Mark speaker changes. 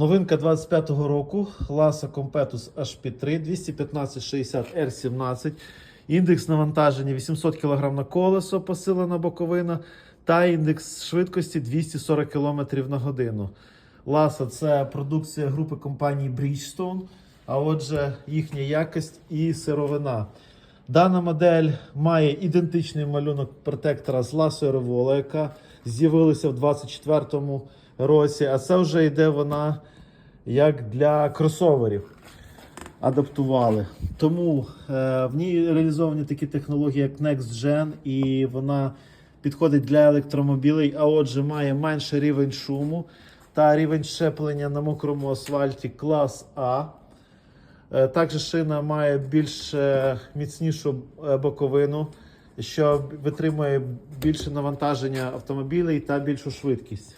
Speaker 1: Новинка 25-го року Lasa Competus HP3 21560 R17. Індекс навантаження 800 кг на колесо, посилена боковина та індекс швидкості 240 км на годину. Lasa це продукція групи компанії Bridgestone, а отже, їхня якість і сировина. Дана модель має ідентичний малюнок протектора з Ласою Revola, яка з'явилася в 24-му році, а це вже йде вона як для кросоверів. Адаптували. Тому е, в ній реалізовані такі технології, як Next Gen, і вона підходить для електромобілей, а отже, має менший рівень шуму та рівень щеплення на мокрому асфальті клас А. Е, Також шина має більш е, міцнішу е, боковину, що витримує більше навантаження автомобілей та більшу швидкість.